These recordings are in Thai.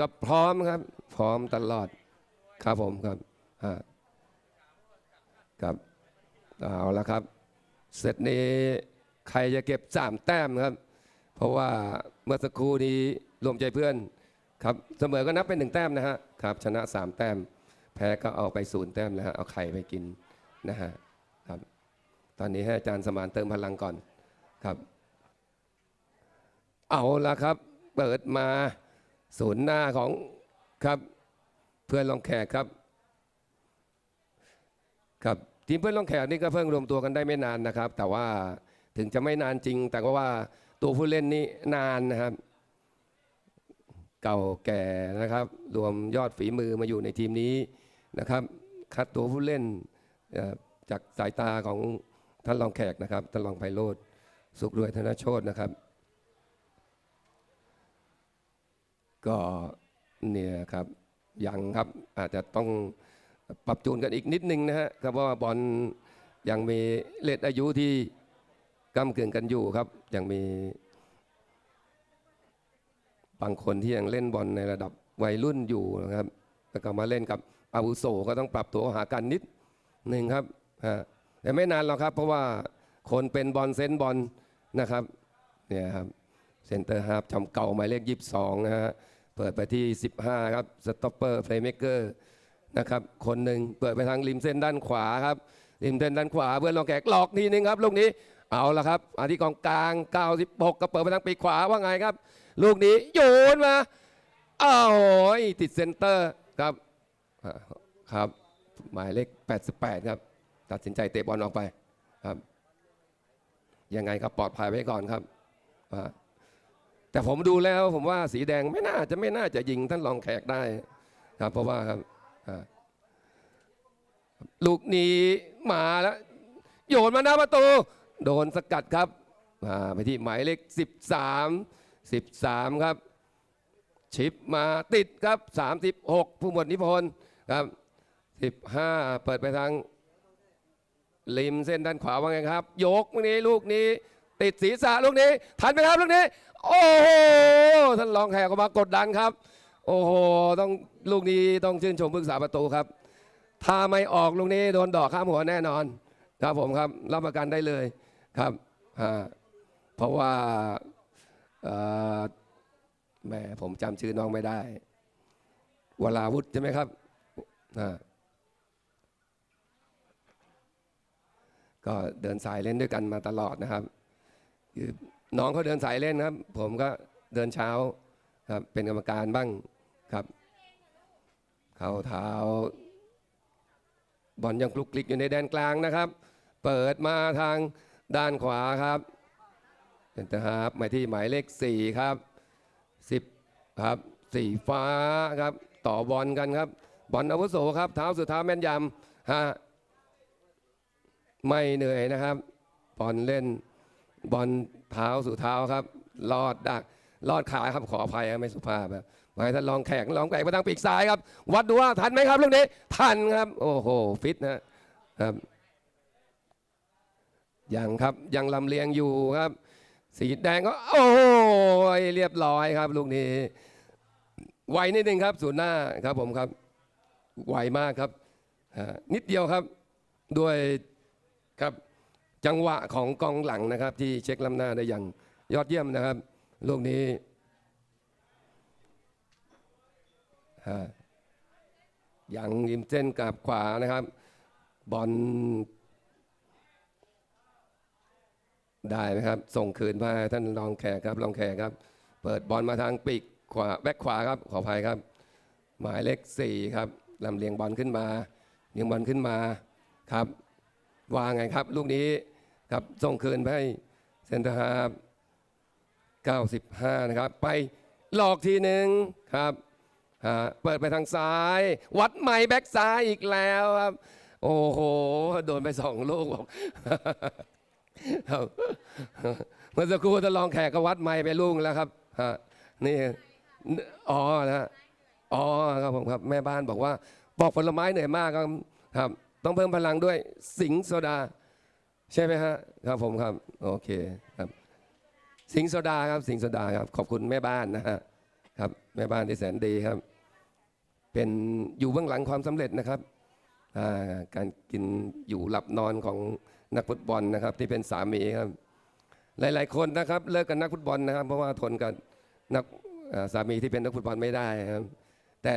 ก็พร้อมครับ พร้อมตลอดครับผมครับฮะครับเอาละครับเซตนี้ใครจะเก็บสามแต้มครับ เพราะว่าเมื่อสักครู่นี้รวมใจเพื่อนครับเสมอก็นับเป็นหนึ่งแต้มนะฮะครับชนะสามแต้ม แพ้ก็เอาไปศูนย์แต้มนะฮะเอาไข่ไปกินนะฮะครับ ตอนนี้ให้อาจารย์สมานเติมพลังก่อนครับ เอาละครับ เปิดมา ศูนย์หน้าของครับเพื่อนลองแขกครับครับทีมเพื่อนลองแขกนี่ก็เพิ่งรวมตัวกันได้ไม่นานนะครับ แต่ว่าถึงจะไม่นานจริง แต่ก็ว่าตัวผู้เล่นนี่นานนะครับ เก่าแก่นะครับ รวมยอดฝีมือมาอยู่ในทีมนี้นะครับ คัดตัวผู้เล่นจากสายตาของท่านรองแขกนะครับท่านรองไพโรธสุขรวยธนโชตนะครับ ก็เนี่ยครับยังครับอาจจะต้องปรับจูนกันอีกนิดนึงนะฮะครับเพราะว่าบอลยังมีเลทอายุที่ก้ากึ่งกันอยู่ครับ ยังมี บางคนที่ยังเล่นบอลในระดับวัยรุ่นอยู่นะครับแล้วก็มาเล่นกับอาวุโสก็ต้องปรับตัวหากันนิดหนึ่งครับฮะแต่ไม่นานหรอกครับ เพราะว่าคนเป็นบอลเซนส์บอลนะครับเนี่ยครับเซนเตอร์ฮาร์ฟจำเก่าหมายเลขยีิบสองนะฮะ เปิดไปที่ 15 ครับสต็อปเปอร์เพลย์เม k เกอร์นะครับคนหนึ่งเปิดไปทางริมเส้นด้านขวาครับริมเส้นด้านขวาเพื่อนลองแกกหลอกทีนึงครับลูกนี้เอาละครับอาที่กองกลาง 96ก็เปิดไปทางปีกขวาว่าไงครับ ลูกนี้โยนมาอ้าวโหยติดเซนเตอร์ครับครับ หมายเลข 88 ครับ ตัดสินใจเตะบอลออกไปครับยังไงครับปลอดภัยไว้ก่อนครับอ่า แต่ผมดูแล้วผมว่าสีแดงไม่น่าจะไม่น่าจะยิงท่านรองแขกได้ครับเพราะว่าครับลูกนี้มาแล้ว โยนมาหน้าประตู โดนสกัดครับอ่าไปที่หมายเลข13 13 ครับ ชิปมาติดครับ 36 ผู้หมวดนิพนธ์ครับ 15 เปิดไปทางริมเส้นด้านขวาว่าไงครับ ยกลูกนี้ลูกนี้ ติดศีรษะลูกนี้ ทันไหมครับลูกนี้ โอ้โหท่านรองแขกออกมากดดันครับ โอ้โหต้องลูกนี้ต้องชื่นชมผู้รักษาประตูครับ ถ้าไม่ออกลูกนี้โดนดอกข้ามหัวแน่นอน ครับผมครับรับประกันได้เลยครับอ่าเพราะว่าแหม่ผมจำชื่อน้องไม่ได้วราวุธใช่ไหมครับก็เดินสายเล่นด้วยกันมาตลอดนะครับคือ น้องเขาเดินสายเล่นครับ ผมก็เดินเช้าครับ เป็นกรรมการบ้างครับเข้าเท้า บอลยังคลุกคลิกอยู่ในแดนกลางนะครับ เปิดมาทางด้านขวาครับเป็นทหารหมายที่หมายเลข4ครับ10ครับสีฟ้าครับ ต่อบอลกันครับ บอลอาวุโสครับ เท้าสุดเท้าแม่นยำฮะไม่เหนื่อยนะครับบอลเล่น บอลเท้าสู่เท้าครับ ลอดดักลอดขาครับขออภัยครับไม่สุภาพครับไปท่านลองแข่งลองแข่งไปทางปีกซ้ายครับ วัดดูว่าทันไหมครับลูกนี้ทันครับ โอ้โหฟิตนะครับยังครับยังลำเลียงอยู่ครับ สีแดงก็โอ้ยเรียบร้อยครับ ลูกนี้ไวนิดนึงครับศูนย์หน้าครับผมครับไวมากครับนิดเดียวครับด้วยครับ จังหวะของกองหลังนะครับ ที่เช็คล้ำหน้าได้อย่างยอดเยี่ยมนะครับลูกนี้ฮะยังริมเส้นกับขวานะครับ บอลได้ไหมครับ ส่งคืนมาท่านรองแขกครับรองแขกครับ เปิดบอลมาทางปีกขวาแบ็คขวาครับขออภัยครับ หมายเลขสี่ครับลำเลียงบอลขึ้นมาเลียงบอลขึ้นมาครับว่าไงครับ ลูกนี้ ครับส่งคืนไปให้เซนเตอร์ฮาร์95 นะครับ ไปหลอกทีหนึ่งครับฮะเปิดไปทางซ้าย วัดใหม่แบ็กซ้ายอีกแล้วครับ โอ้โห โดนไปสองลูกบอกเมื่อสักครู่ทดลองแขกก็วัดไม้ไปลูกแล้วครับฮะนี่อ๋อนะอ๋อครับผมครับ แม่บ้านบอกว่าปอกผลไม้เหนื่อยมากครับ ต้องเพิ่มพลังด้วยสิงโซดา ใช่ไหมฮะครับผมครับโอเคครับ สิงห์โซดาครับ สิงห์โซดาครับ ขอบคุณแม่บ้านนะฮะครับ แม่บ้านที่แสนดีครับ เป็นอยู่เบื้องหลังความสำเร็จนะครับการกินอยู่หลับนอนของนักฟุตบอลนะครับ ที่เป็นสามีครับ หลาย ๆ คนนะครับ เลิกกันนักฟุตบอลนะครับ เพราะว่าทนกับนักสามีที่เป็นนักฟุตบอลไม่ได้ครับ แต่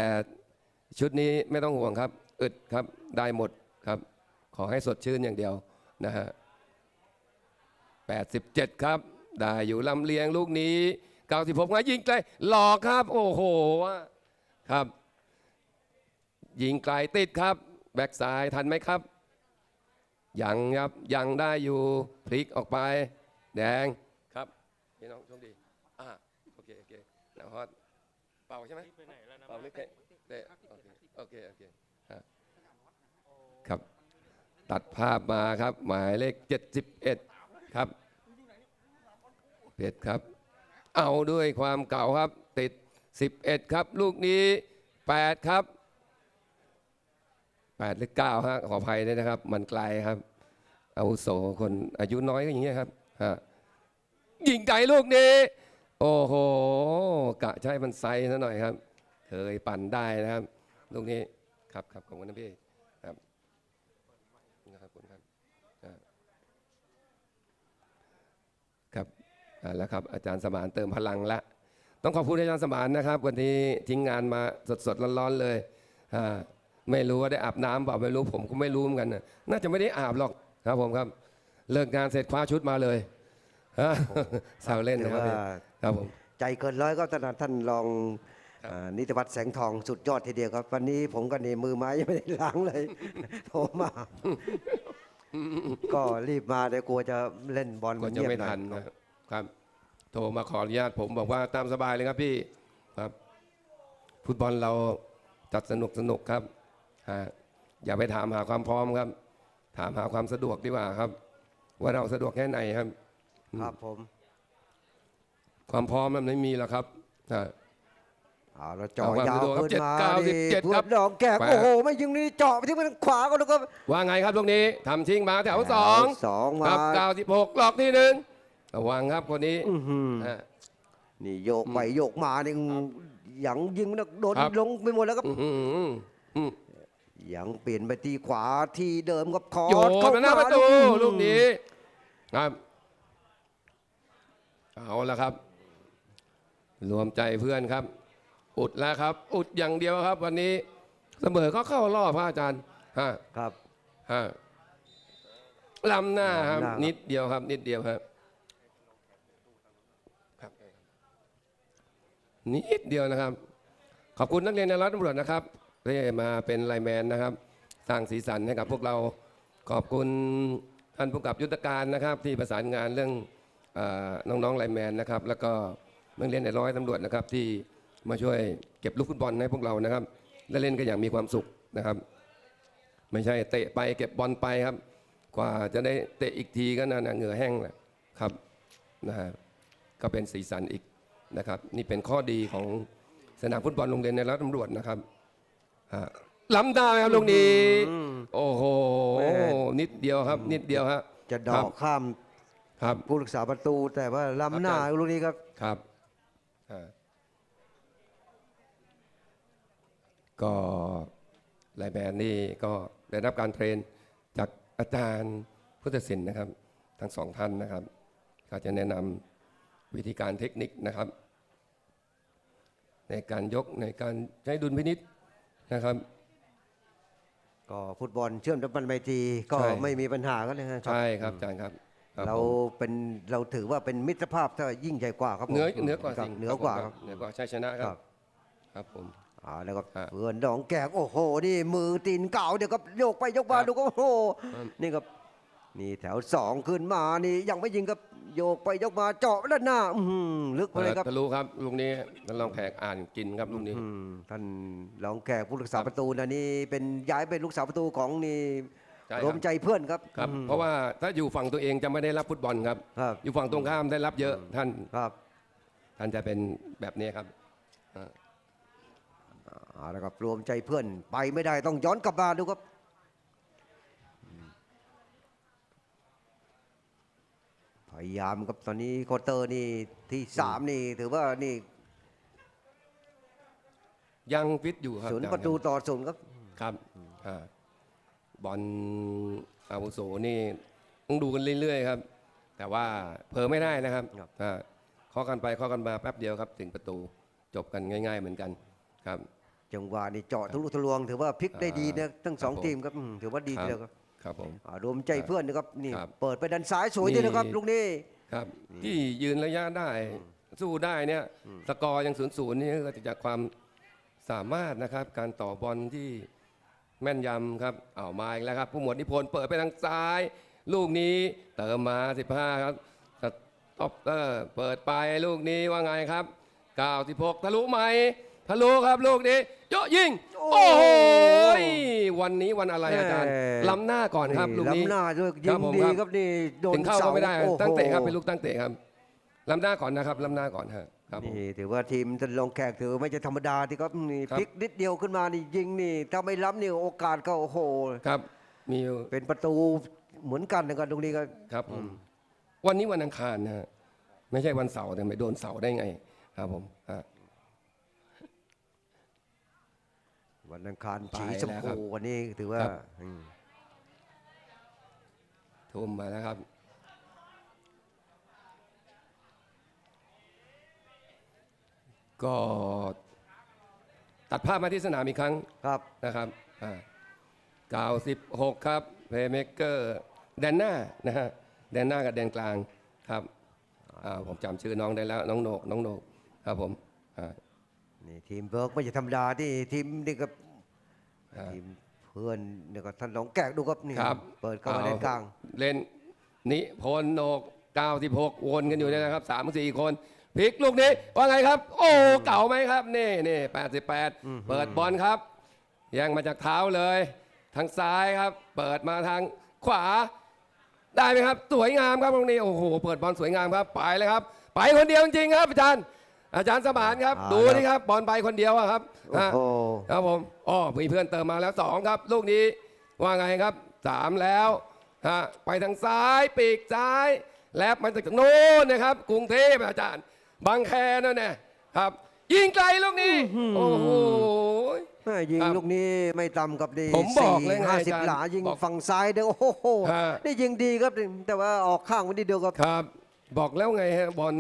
ชุดนี้ไม่ต้องห่วงครับ อึดครับได้หมดครับ ขอให้สดชื่นอย่างเดียวนะฮะ 87 ครับ ได้อยู่ลำเลียงลูกนี้ 96มายิงไกลหลอกครับ โอ้โหครับ ยิงไกลติดครับ แบ็กซ้ายทันไหมครับ ยังครับ ยังได้อยู่พลิกออกไป แดงครับพี่น้องโชคดีอ่าโอเคโอเคนะฮอดเป่าใช่ไหมเป่าหรือเตะเตะโอเคโอเคคฮะครับ ตัดภาพมาครับ หมายเลข 71 ครับเพชรครับ เอาด้วยความเก่าครับ ติด 11 ครับ ลูกนี้ 8 ครับ 8 หรือ 9 ฮะ ขออภัยด้วยนะครับ มันไกลครับอาวุโสคนอายุน้อยก็อย่างเงี้ยครับฮะยิงไกลลูกนี้ โอ้โห กะใช้มันไซซะหน่อยครับ เคยปั่นได้นะครับ ลูกนี้ ครับครับขอบคุณนะพี่ ครับนะครับคุณครับอ่าครับอ่า แล้วครับอาจารย์สมานเติมพลังละต้องขอบคุณอาจารย์สมานนะครับ วันนี้ทิ้งงานมาสดๆร้อนๆเลยอ่าไม่รู้ว่าได้อาบน้ำเปล่าไม่รู้ผมก็ไม่รู้เหมือนกันนะน่าจะไม่ได้อาบหรอกครับผมครับ เลิกงานเสร็จคว้าชุดมาเลยฮะแซวเล่นถืนะอครับว่าพี่ครับผมใจเกินร้อยก็ท่านท่านรองครับอ่านิติวัฒน์แสงทองสุดยอดทีเดียวครับ วันนี้ผมก็นี่มือไม้ยังไม่ได้ล้างเลยโทรมาก็รีบมาเดี๋ยวกลัวจะเล่นบอลก็จะเงียบไม่หอยทันนะ ครับ โทรมาขออนุญาตผมบอกว่าตามสบายเลยครับพี่ครับ ฟุตบอลเราจัดสนุกสนุกครับฮะอย่าไปถามหาความพร้อมครับ ถามหาความสะดวกดีกว่าครับ ว่าเราสะดวกแค่ไหนครับ ครับผม ความพร้อมมันไม่มีหรอกครับฮะเอาแล้วเจาะเอาความยาวสะดวกครับขึ้นมาเจ็ดเก้าสิบนี่เจ็ดทวครัดบดอกแกกแปดโอ้โหไม่ยิงนี่เจาะไปที่มันขวาก็แล้วก็ว่าไงครับตรงนี้ทำชิงมาแถวสองสองคมารับเก้าสิบหกหลอกที่หนึ่ง ระวังครับคนนี้อื้อหือฮะนี่โยกไปโยกมานี่หยังยิงมันโดนครับ ลงไปหมดแล้วครับอื้อหืออื้อยังเปลี่ยนไปที่ขวาที่เดิมครับขอโยนเข้ามาหน้าประตูอื้อหือลูกนี้ครับ เอาละครับ รวมใจเพื่อนครับ อุดแล้วครับ อุดอย่างเดียวครับ วันนี้ เสมอก็เข้ารอบพระอาจารย์ฮะ ครับ ฮะลำหน้าครับล้ำหน้าครับ นิดเดียวครับ นิดเดียวครับครับ นิดเดียวนะครับ ขอบคุณนักเรียนในรัฐตำรวจนะครับที่มาเป็นไลแมนนะครับ สร้างสีสันให้กับพวกเราขอบคุณท่านผู้กับยุทธการนะครับ ที่ประสานงานเรื่องอน้องๆไลแมนนะครับ แล้วก็นักเรียนในร้อยตำรวจนะครับ ที่มาช่วยเก็บลูกฟุตบอลให้พวกเรานะครับและเล่นกันอย่างมีความสุขนะครับ ไม่ใช่เตะไปเก็บบอลไปครับ กว่าจะได้เตะอีกทีก็น่าเหงื่อแห้งแหละครับนะฮะก็เป็นสีสันอีก นะครับนี่เป็นข้อดีของสนามฟุตบอลโรงเรียนในรัฐตำรวจนะครับฮะล้ำได้ครับลูกนี้อืมโอ้โหแม่ นิดเดียวครับ นิดเดียวฮะจะดครัอบกข้ามครับ ผู้รักษาประตู แต่ว่าล้ำหน้าครับลูกนี้ครับ ครับอ่าก็ไลน์แมนนี่ก็ได้รับการเทรนจากอาจารย์พุทธศิลป์นะครับ ทั้งสองท่านนะครับ ก็จะแนะนำ วิธีการเทคนิคนะครับ ในการยกในการใช้ดุลพินิษนะครับ ก็ฟุตบอลเชื่อมดับบันไมตรีก็ใช่ ไม่มีปัญหากันเลยนะครับ ใช่ครับอาจารย์ครับครับเราผมเป็นเราถือว่าเป็นมิตรภาพถ้ายิ่งใหญ่กว่าครับผมเหนือเหนือกว่าครับสิ่งเหนือกว่าครับเหนือกว่าชัยชนะคครัรับบครับผม อ่าแล้วก็ฮะเพื่อนดองแกกโอ้โห นี่มือตีนเก่าเดี๋ยวก็โยกไปโยกมาครับดูก็โอ้โห ครับ นี่ครับนี่แถวสองขึ้นมานี่ยังไม่ยิงครับ โยกไปโยกมาเจาะด้านหน้าอื้อหือลึกไปเปิเลยดครับ ทะลุครับลูกนี้ท่านรองแขกอ่านกินครับลูกนี้ อืมท่านรองแขกผู้รักษาครับประตูนะนี่เป็นย้ายเป็นลูกสาวประตูของนี่ใช่ครรัวบมใจเพื่อนครับครับ อืม เพราะว่าถ้าอยู่ฝั่งตัวเองจะไม่ได้รับฟุตบอลครับ ครับ อยู่ฝั่งตรงข้ามได้รับเยอะท่านครับท่านจะเป็นแบบนี้ครับอ่าแล้วครับรวมใจเพื่อนไปไม่ได้ต้องย้อนกลับมาดูครับ พยายามครับตอนนี้โคเตอร์นี่ที่สามนี่ถือว่านี่ยังฟิตอยู่ครับศูนย์ยังประตูต่อศูนย์ครับครับอ่าบอลอาวุโสนี่ต้องดูกันเรื่อยๆครับ แต่ว่าเพอไม่ได้นะครับครับอ่าข้อกันไปข้อกันมาแป๊บเดียวครับ ถึงประตูจบกันง่าย ๆ เหมือนกันครับจังหวะนี่เจาะทะลุทะลวง ถือว่าพลิกได้ดีนะทั้งสองครับผมทีมครับอืมถือว่าดีทีเดียวครับ ครับผม อ่ารวมใจเพื่อนนะครับนี่ครับเปิดไปด้านซ้ายสวยด้วยนะครับนี่ ลูกนี้ ครับ ที่ยืนระยะได้ สู้ได้เนี่ยสกอร์ยังศูนย์ศูนย์นี่ก็จากความสามารถนะครับ การต่อบอลที่แม่นยำครับเอามาอีกแล้วครับ ผู้หมวดนิพนธ์เปิดไปทางซ้าย ลูกนี้เติมมา 15 ครับสต็อปเตอร์เปิดไปลูกนี้ว่าไงครับ 96ทะลุไหม ทะลุครับลูกนี้เยอะยิง โอ้โอ้โหวันนี้วันอะไรอาจารย์แหม่ ล้ำหน้าก่อนครับลูกนี้ ล้ำหน้าด้วยคยิรังบผมดีครับครับนี่โดนถึงเข้าเสาก็ไม่ได้ โอ้โหตั้งเตะครับเป็นลูกตั้งเตะครับล้ำหน้าก่อนนะครับล้ำหน้าก่อนฮะครับผม นี่ถือว่าทีมจะลงแขกถือไม่ใช่ธรรมดาที่ครับนี่ครับ พลิกนิดเดียวขึ้นมานี่ยิงนี่ถ้าไม่ล้ำนี่โอกาสก็โอ้โห ครับมีอยู่เป็นประตูเหมือนกันนะครับตรงนี้ก็ ครับผมวันนี้วันอังคารนะฮะไม่ใช่วันเสาร์แต่ไม่โดนเสาร์ได้ไง ครับผมฮะ วันอังคารไปสีชมแล้วครัพูบ วันนี้ถือว่าครับ อืมทุ่มมาแล้วครับ ก็ตัดภาพมาที่สนามอีกครั้งครับนะครับอ่า96 ครับเพลย์เม k เกอร์แดนหน้านะฮะแดนหน้ากับแดนกลางครับอ่าผมจำชื่อน้องได้แล้ว น้องโหนกน้องโหนกครับผมอ่า นี่ทีมเบิร์กไม่ใช่ธรรมดาที่ทีมนี่ก็ครับทีมเพื่อนเนี่ยก็ท่านลองแกะดูครับนี่ครับเปิดเข้ามาในกลาง เล่นนิพนธ์โหนก96วนกันอยู่เนี่ยนะครับ3 4 คนพลิกลูกนี้ว่าไงครับ โอ้เก่าไหมครับ นี่นี่88 เปิดบอลครับแย่งมาจากเท้าเลย ทางซ้ายครับ เปิดมาทางขวา ได้ไหมครับ สวยงามครับตรงนี้โอ้โหเปิดบอลสวยงามครับ ไปเลยครับ ไปคนเดียวจริงๆครับอาจารย์ อาจารย์สมานครับ เอาดูละนี่ครับบอลไปคนเดียวอะครับโอ้ฮะโห ครับผมอ๋อมีเพื่อนเติมมาแล้วสองครับลูกนี้ว่าไงครับสามแล้วฮะไปทางซ้ายปีกซ้าย แลบมาจากโน้นนะครับ กรุงเทพอาจารย์ บางแคนั่นแน่ครับ ยิงไกลลูกนี้โอ้โห แม่ยิงครับลูกนี้ไม่ต่ำกับดีผมบอกเลยไงห้าสิบอาจารย์หลายิงบอกฝั่งซ้ายเด้อโอ้โหฮะ นี่ยิงดีครับแต่ว่าออกข้างไว้นิดเดียวครับ ครับ บอกแล้วไงฮะบอล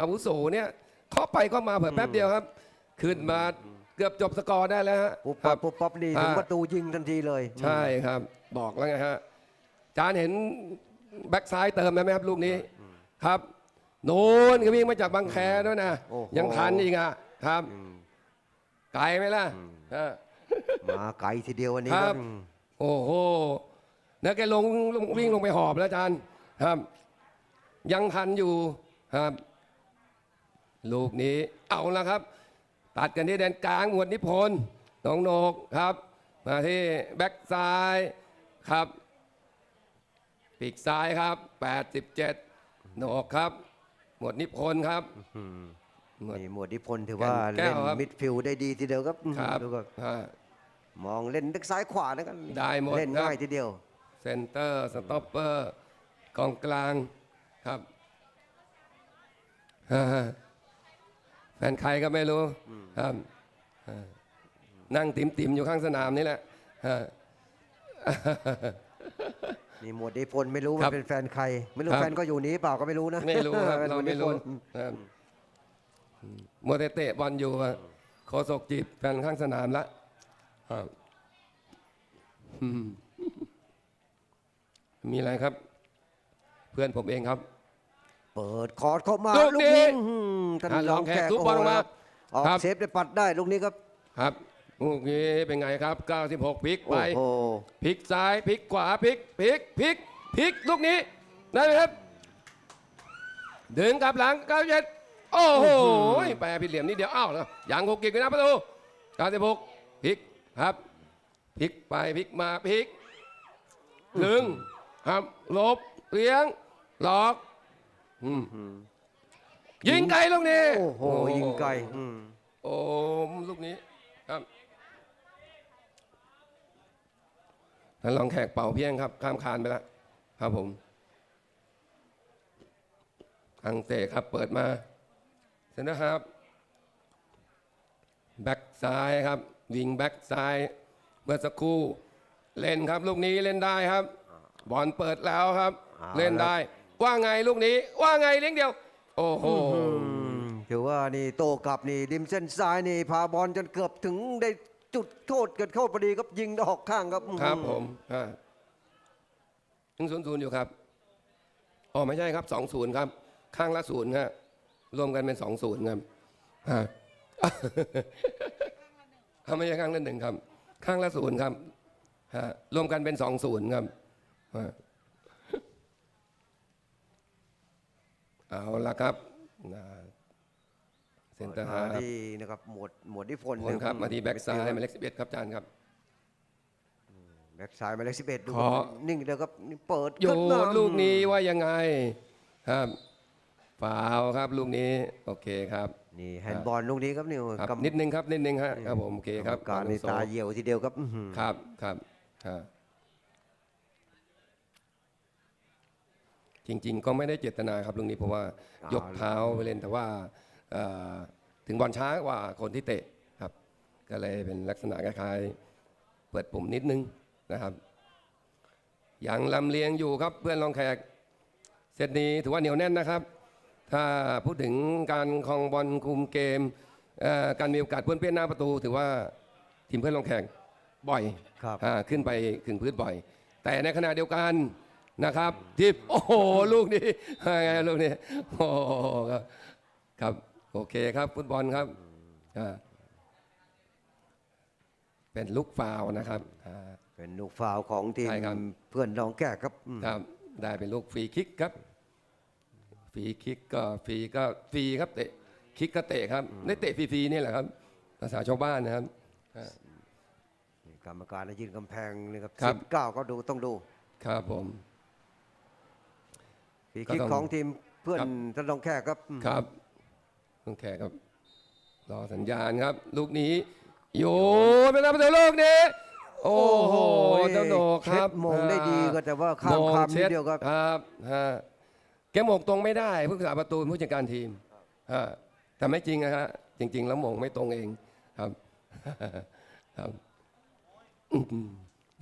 อาวุโสเนี่ย เคาะไปก็มาเผื่อแป๊บเดียวครับ ขึ้นมาเกือบจบสกอร์ได้แล้วฮะปุ๊บครัปั๊บปุ๊บปั๊บนี่ถึงอ่า ประตูยิงทันทีเลย ใช่ครับ บอกแล้วไงฮะจานเห็นแบ็กซ้ายเติมไหมครับลูกนี้ครับโน้นก็วิ่งมาจากบางแคด้วยนะโอ้โห ยังทันอีกอะครับอืมไกลไหมล่ะฮะ มาไกลทีเดียววันนี้คครัรับบโอ้โหนะแกลงลงวิ่งลงไปหอบแล้วอาจารย์ครับ ยังทันอยู่ครับ ลูกนี้เอาละครับ ตัดกันที่แดนกลางหมวดนิพนธ์น้องโหนกครับ มาที่แบ็กซ้ายครับ ปีกซ้ายครับ 87โหนกครับ หมวดนิพนธ์ครับหมวด นี่หมวดนิพนธ์ถือว่าแก้เล่นวครับ มิดฟิลด์ได้ดีทีเดียวครับครับดูก็ฮะมองเล่นทั้งซ้ายขวานะครับได้หมดเล่นครับ ง่ายทีเดียว เซนเตอร์ สต็อปเปอร์ กองกลางครับฮ่า แฟนใครก็ไม่รู้ครับอ่านั่งติ่มติมๆอยู่ข้างสนามนี่แหละฮะนี่หมวดนิพนธ์ไม่รู้ครัว่าบเป็นแฟนใคร ไม่รู้ครับแฟนก็อยู่นี้เปล่าก็ไม่รู้นะไม่รู้ครับป็นเราหวดไม่นิพรู้นธ์ครับมัวแต่เตะบอลอยู่อะโคศกจีบแฟนข้างสนามละครับอืมมีอะไรครับ เพื่อนผมเองครับ เปิดคอร์ดเข้ามาลูกลูกนี้ ยิงอืมท่านอะรลอองงแขกแขกทุบโอ้บอลโหมาออกครับ เซฟได้ปัดได้ลูกนี้ครับครับลูกนี้เป็นไงครับ 96พลิกไป โอ้โหพลิกซ้ายพลิกขวาพลิกพลิกพลิกพลิกลูกนี้ได้ไหมครับดึงกลับหลังก้าวเย็ดโอ้โหแปรผิดเหลี่ยมนิดเดียวอ้าวแล้วยังหกกิกอยู่นะประตู96พลิกครับพลิกไปพลิกมาพลิกดึงครับหลบเลี้ยงหลอกอืม ยิงไกลลูกนี้โอ้โหยิงไกลอืมโอ้ลูกนี้ครับท่านรองแขกเป่าเพียงครับ ข้ามคานไปแล้วครับผมทางเตะครับเปิดมาเซนเตอร์ครับแบ็กซ้ายครับวิงแบ็กซ้ายเมื่อสักครู่ เล่นครับ ลูกนี้เล่นได้ครับ บอลเปิดแล้วครับเอาเล่นได้ ว่าไงลูกนี้ ว่าไงเลี้ยงเดียว โอ้โหอืมถือว่านี่โตกลับนี่ริมเส้นซ้ายนี่พาบอลจนเกือบถึงได้จุดโทษเกิดเข้าพอดีครับยิงออกข้างครับครับผมอ่ายังศูนย์ศูนย์อยู่ครับอ๋อไม่ใช่ครับสองศูนย์ครับ ข้างละศูนย์ฮะรวมกันเป็นสองศูนย์ครับอ่าอ่าไม่ใช่ข้างละหนึ่งครับ ข้างละศูนย์ครับฮะรวมกันเป็นสองศูนย์ครับอ่า เอาละครับนะเซ็นเตอร์ฮามาร์ที่นะครับหมวดหมวดที่พลผลครับนะมาที่แบ็กซ้ายหมายเลขสิบเอ็ดครับอาจารย์ครับแบ็กซ้ายหมายเลขสิบเอ็ดดูขอนิ่งเดียวครับนี่เปิดโยขึ้นมานลูกนี้ว่ายังไงครับฟาวครับลูกนี้โอเคครับนี่แฮนด์บอลลูกนี้ครับนี่ครับกรรมนิดนึงครับนิดนึงฮะครับผมโอเคครับการในโซตาเหี่ยวทีเดียวครับอื้อหือครับครับฮะ จริง ๆ ก็ไม่ได้เจตนาครับลูกนี้เพราะว่ายกเท้าไปเล่นแต่ว่าเอ่อถึงบอลช้ากว่าคนที่เตะครับ ก็เลยเป็นลักษณะคล้ายๆเปิดปุ่มนิดนึงนะครับยังลำเลียงอยู่ครับเพื่อนรองแขกเซตนี้ถือว่าเหนียวแน่นนะครับ ถ้าพูดถึงการครองบอลคุมเกมเอ่อการมีโอกาสเพื่อนเปี้ยนหน้าประตู ถือว่าทีมเพื่อนลงแข่งบ่อยครับ อ่าขึ้นไปถึงพื้นบ่อย แต่ในขณะเดียวกัน นะครับที่โอ้โหลูกนี้ไงลูกนี้โอ้โหครับครับโอเคครับฟุตบอลครับอ่าเป็นลูกฟาวล์นะครับอ่าเป็นลูกฟาวล์ของทีมใช่ครับเพื่อนน้องแก่ครับอืมครับ ได้เป็นลูกฟรีคิกครับฟรีคิกก็ฟรีก็ฟรีครับเตะคิกก็เตะครับได้เตะฟรีๆนี่แหละครับ ภาษาชาวบ้านนะครับนี่กรรมการได้ยืนกำแพงนี่ครับครับสิบเก้าก็ดูต้องดู ครับผม ฟรีก็คิกต้อง ของทีมเพื่อนครับท่านน้องแก่ครับอืมครับต้องแขกครับ รอสัญญาณครับ ลูกนี้ โยนไปแล้วประตูลูกนี้ โอ้โหเจ้าโหนกคเช็รับดมงได้ดีก็แต่ว่าข้ามมงคามนิช็ดเดียวครับ ครับฮะแกมงตรงไม่ได้ผู้รักษาประตูเป็นผู้จัดการทีมฮะแต่ไม่จริงนะฮะจริง ๆ แล้วมงไม่ตรงเองครับ ครับอืม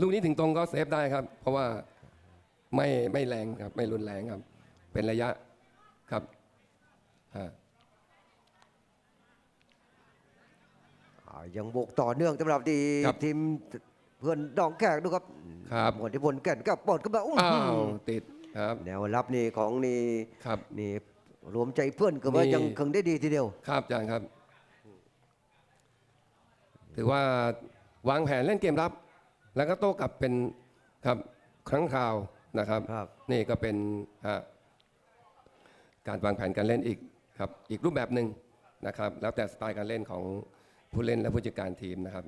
ลูกนี้ถึงตรงก็เซฟได้ครับ เพราะว่าไม่ไม่แรงครับ ไม่รุนแรงครับ เป็นระยะครับฮะอ่ายังบุกต่อเนื่องสำหรับดีครับทีมเพื่อนน้องแก่ดูครับครับหมวดที่พลแก่นก็ปลดขึ้นมาอื้ออ้าหืวอติดครับแนวรับนี่ของนี่ครับนี่รวมใจเพื่อนก็ว่านี่ยังคึงได้ดีทีเดียว ครับอาจารย์ครับ ถือว่าวางแผนเล่นเกมรับ แล้วก็โต้กลับเป็นครับครั้งคราวนะครับครับนี่ก็เป็นฮะ การวางแผนการเล่นอีกครับอีกรูปแบบหนึ่งนะครับแล้วแต่สไตล์การเล่นของผู้เล่นและผู้จัดการทีมนะครับ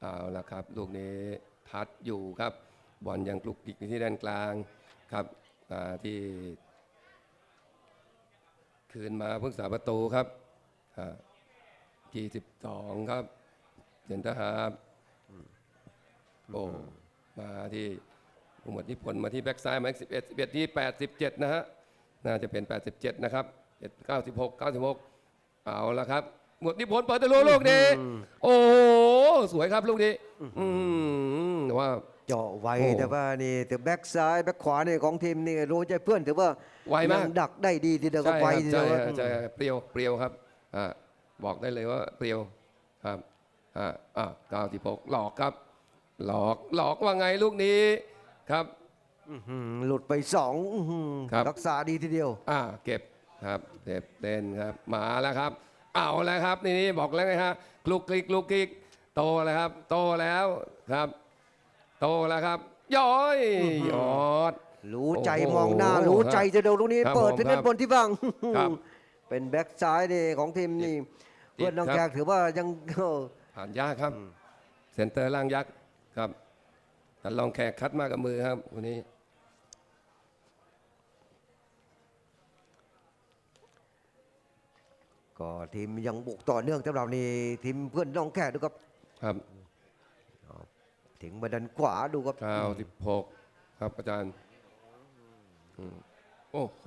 เอาละครับลูกนี้ทัดอยู่ครับบอลยังกลุกกิกที่ด้านกลางครับที่คืนมาพึ่งษาประตูครับที่12ครับเซนเตอร์ฮาร์โอ้มาที่ หมวดนิพนธ์มาที่แบ็กซ้ายหมายเลข11 11ที่87นะฮะน่าจะเป็น87นะครับ96 96เอาละครับ หมวดนิพนธ์เปิดตะลุลูกนี้โอ้โหสวยครับลูกนี้อืมแต่ว่าเจาะไวโอ้แต่ว่านี่แต่แบ็กซ้ายแบ็กขวานี่ของทีมนี่รู้ใจเพื่อนถือว่าไวมากยังดักได้ดีทีเดียวก็ใช่ไวครับทีเดีใช่ยวฮะครับใช่ฮะเปรียวเปรียวครับอ่าบอกได้เลยว่าเปรียวครับอ่าอ่าเก้าสิบหกหลอกครับ หลอกหลอกว่าไงลูกนี้ ครับ อื้อหือหลุดไปสองอื้อหือครับ รักษาดีทีเดียว อ่าเก็บครับเก็บเล่นครับมาแล้วครับ เอาแล้วครับนี่นี่บอกแล้วไงฮะคลุกคลิกคลุกคลิกโตแล้วครับ โตแล้วครับ โตแล้วครับย้อยยอด รู้ใจโอ้โหมองหน้า รู้ใจจะเดียวลูกนี้ ครับเปิดผมที่เล่นครับบนที่บ้างครับเป็นแบ็กซ้ายนี่ของทีมนี่ติดเพื่อนน้องครับ แขกถือว่ายัง ผ่านยากครับ เซนเตอร์ล่างยักษ์ครับ แต่ลองแขกคัดมากับมือครับวันนี้ ก็ทีมยังบุกต่อเนื่องสำหรับนี่ทีมเพื่อนน้องแขกดูครับครับถึงบันดันขวาดูครับเก้าสิบหกครับอาจารย์อืมโอ้โห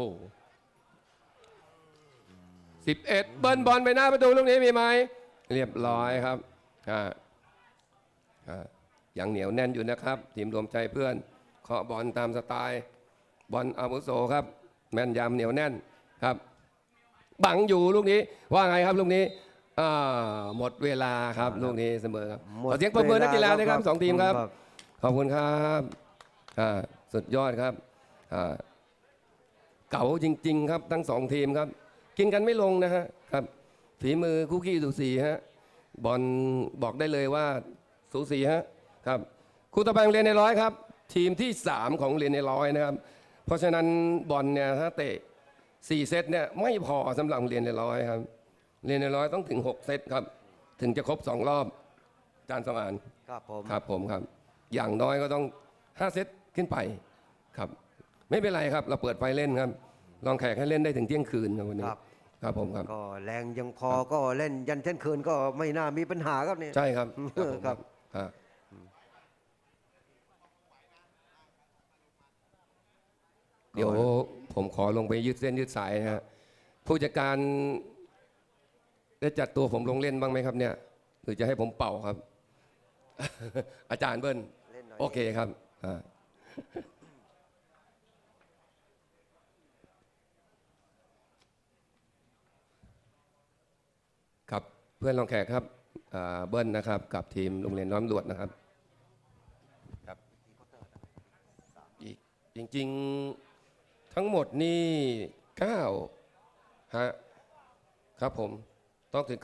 11เบิ้ลบอลไปหน้าประตูลูกนี้มีไหมเรียบร้อยครับอ่าอ่า ยังเหนียวแน่นอยู่นะครับ ทีมรวมใจเพื่อนเคาะบอลตามสไตล์ บอลอาวุโสครับ แม่นยำเหนียวแน่นครับ บังอยู่ลูกนี้ว่าไงครับลูกนี้อ่าหมดเวลาครับลูกนี้เสมอครับหมดขอเสียงปรบมือนักกีฬาด้วยครับสองทีมครับครับขอบคุณครับอ่าสุดยอดครับอ่าเก่าจริง ๆ ครับทั้งสองทีมครับ กินกันไม่ลงนะฮะครับฝีมือคุกกี้สูสีฮะบอลบอกได้เลยว่าสูสีฮะ ครับครูตะแบงเรียนในร้อยครับ ทีมที่ 3 ของเรียนในร้อยนะครับ เพราะฉะนั้นบอลเนี่ยถ้าเตะ4เซตเนี่ยไม่พอสำหรับเรียนในร้อยครับ เรียนในร้อยต้องถึง 6 เซตครับ ถึงจะครบ 2 รอบอาจารย์สมานครับผมครับผมครับ อย่างน้อยก็ต้อง 5 เซตขึ้นไปครับ ไม่เป็นไรครับ เราเปิดไฟเล่นครับ ลองแขกให้เล่นได้ถึงเที่ยงคืนครับวันนี้ครับครับผมครับก็แรงยังพอก็เล่นยันเที่ยงคืนก็ไม่น่ามีปัญหาครับเนี่ยใช่ครับเออครับ ฮะเดี๋ยวผมขอลงไปยืดเส้นยืดสายนะฮะผู้จัดการได้จัดตัวผมลงเล่นบ้างไหมครับเนี่ยหรือจะให้ผมเป่าครับ อาจารย์เบิ้ลเล่นหน่อยโอเคครับอ่าครับเพื่อนรองแขกครับอ่าเบิ้ลนะครับ กับทีมโรงเรียนน้อมรวดนะครับครับอีกจริงๆ ทั้งหมดนี่9ฮะครับผมต้องถึง